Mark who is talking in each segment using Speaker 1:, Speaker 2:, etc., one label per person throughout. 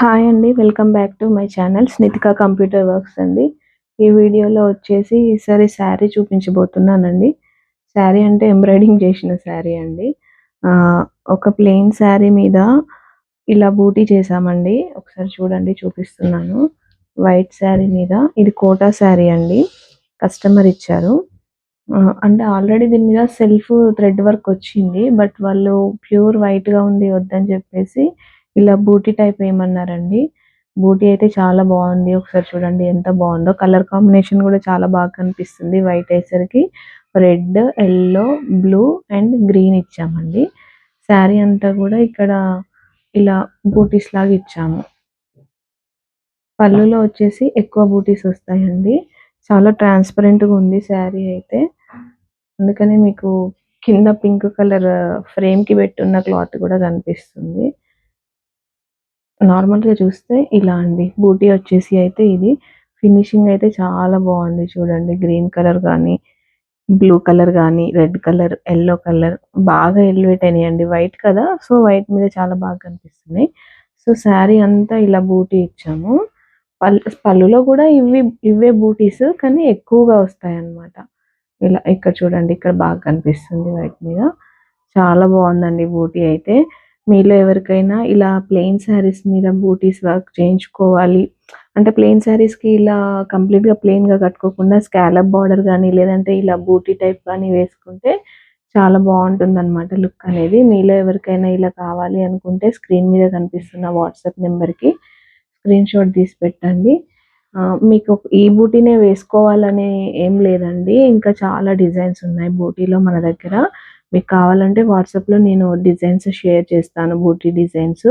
Speaker 1: Hi అండి welcome back to my channel Snithika computer works అండి. ఈ వీడియోలో వచ్చేసి ఈసారి శారీ చూపించబోతున్నానండి. శారీ అంటే ఎంబ్రాయిడింగ్ చేసిన శారీ అండి. ఒక ప్లెయిన్ శారీ మీద ఇలా బూటీ చేసామండి ఒకసారి చూడండి చూపిస్తున్నాను. వైట్ శారీ మీద ఇది కోటా శారీ అండి. కస్టమర్ ఇచ్చారు. అంటే ఆల్రెడీ దీని మీద సెల్ఫ్ థ్రెడ్ వర్క్ వచ్చింది బట్ వాళ్ళు ప్యూర్ వైట్గా ఉంది వద్దని చెప్పేసి ఇలా బూటీ టైప్ ఏమన్నారండి? బూటీ అయితే చాలా బాగుంది. ఒకసారి చూడండి ఎంత బాగుందో. కలర్ కాంబినేషన్ కూడా చాలా బాగా కనిపిస్తుంది. White వేసరికి red yellow blue and green ఇచ్చామండి. శారీ అంతా కూడా ఇక్కడ ఇలా బూటీస్ లాగా ఇచ్చాము. పళ్ళులో వచ్చేసి ఎక్కువ బూటీస్ వస్తాయండి. చాలా ట్రాన్స్పరెంట్గా ఉంది శారీ అయితే. అందుకని మీకు కింద పింక్ కలర్ ఫ్రేమ్కి పెట్టున్న క్లాత్ కూడా కనిపిస్తుంది. నార్మల్గా చూస్తే ఇలా అండి. బూటీ వచ్చేసి అయితే ఇది. ఫినిషింగ్ అయితే చాలా బాగుంది చూడండి. గ్రీన్ కలర్ కానీ బ్లూ కలర్ కానీ రెడ్ కలర్ ఎల్లో కలర్ బాగా ఎలివేట్ అయినాయండి. వైట్ కదా సో వైట్ మీద చాలా బాగా కనిపిస్తున్నాయి. సో శారీ అంతా ఇలా బూటీ ఇచ్చాము. పళ్ళు పళ్ళులో కూడా ఇవి ఇవే బూటీస్ కానీ ఎక్కువగా వస్తాయి అన్నమాట ఇలా ఇక్కడ చూడండి ఇక్కడ బాగా కనిపిస్తుంది వైట్ మీద. చాలా బాగుందండి బూటీ అయితే. మీలో ఎవరికైనా ఇలా ప్లెయిన్ శారీస్ మీద బూటీస్ వర్క్ చేయించుకోవాలి. అంటే ప్లెయిన్ శారీస్కి ఇలా కంప్లీట్గా ప్లెయిన్గా కట్టుకోకుండా స్కాలప్ బార్డర్ కానీ లేదంటే ఇలా బూటీ టైప్ కానీ వేసుకుంటే చాలా బాగుంటుంది అనమాట లుక్ అనేది. మీలో ఎవరికైనా ఇలా కావాలి అనుకుంటే స్క్రీన్ మీద కనిపిస్తున్న వాట్సాప్ నెంబర్కి స్క్రీన్ షాట్ తీసి పెట్టండి. మీకు ఈ బూటీనే వేసుకోవాలని ఏం లేదండి. ఇంకా చాలా డిజైన్స్ ఉన్నాయి బూటీలో మన దగ్గర. మీకు కావాలంటే వాట్సాప్లో నేను డిజైన్స్ షేర్ చేస్తాను బూటీ డిజైన్స్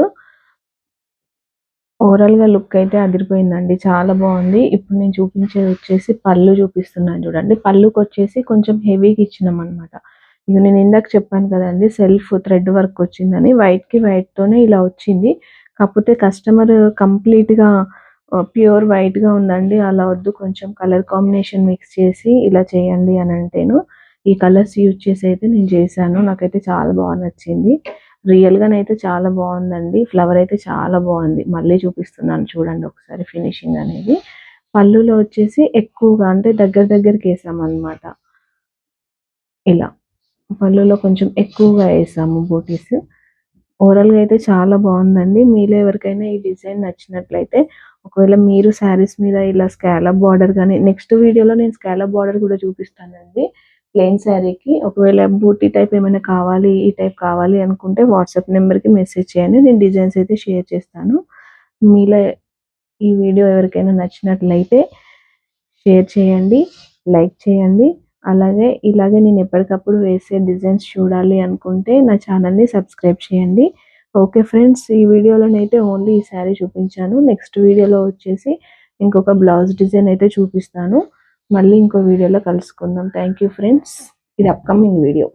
Speaker 1: ఓవరాల్గా లుక్ అయితే అదిరిపోయిందండి చాలా బాగుంది. ఇప్పుడు నేను చూపించేది వచ్చేసి పళ్ళు చూపిస్తున్నాను చూడండి. పళ్ళుకి వచ్చేసి కొంచెం హెవీగా ఇచ్చినాం అనమాట ఇక నేను ఇందాక చెప్పాను కదండి సెల్ఫ్ థ్రెడ్ వర్క్ వచ్చిందని. వైట్కి వైట్తోనే ఇలా వచ్చింది. కాకపోతే కస్టమర్ కంప్లీట్గా ప్యూర్ వైట్గా ఉందండి. అలా వద్దు కొంచెం కలర్ కాంబినేషన్ మిక్స్ చేసి ఇలా చేయండి అని అంటేను. ఈ కలర్స్ యూజ్ చేసి అయితే నేను చేశాను. నాకైతే చాలా బాగా నచ్చింది. రియల్గానైతే చాలా బాగుందండి. ఫ్లవర్ అయితే చాలా బాగుంది. మళ్ళీ చూపిస్తున్నాను చూడండి ఒకసారి ఫినిషింగ్ అనేది. పళ్ళులో వచ్చేసి ఎక్కువగా అంటే దగ్గర దగ్గరికి వేసామన్నమాట. ఇలా పళ్ళులో కొంచెం ఎక్కువగా వేసాము బూటీస్ ఓవరాల్గా అయితే చాలా బాగుందండి. మీలో ఎవరికైనా ఈ డిజైన్ నచ్చినట్లయితే ఒకవేళ మీరు శారీస్ మీద ఇలా స్కాలప్ బార్డర్ కానీ నెక్స్ట్ వీడియోలో నేను స్కాలప్ బార్డర్ కూడా చూపిస్తానండి. ప్లెయిన్ శారీకి ఒకవేళ బూటీ టైప్ ఏమైనా కావాలి ఈ టైప్ కావాలి అనుకుంటే వాట్సాప్ నెంబర్కి మెసేజ్ చేయండి. నేను డిజైన్స్ అయితే షేర్ చేస్తాను. మీలో ఈ వీడియో ఎవరికైనా నచ్చినట్లయితే షేర్ చేయండి లైక్ చేయండి. అలాగే ఇలాగే నేను ఎప్పటికప్పుడు వేసే డిజైన్స్ చూడాలి అనుకుంటే నా ఛానల్ని సబ్స్క్రైబ్ చేయండి. ఓకే ఫ్రెండ్స్ ఈ వీడియోలోనైతే ఓన్లీ ఈ శారీ చూపించాను. నెక్స్ట్ వీడియోలో వచ్చేసి ఇంకొక బ్లౌజ్ డిజైన్ అయితే చూపిస్తాను. మళ్ళీ ఇంకో వీడియోలో కలుసుకుందాం. థ్యాంక్ యూ ఫ్రెండ్స్ ఇది అప్కమింగ్ వీడియో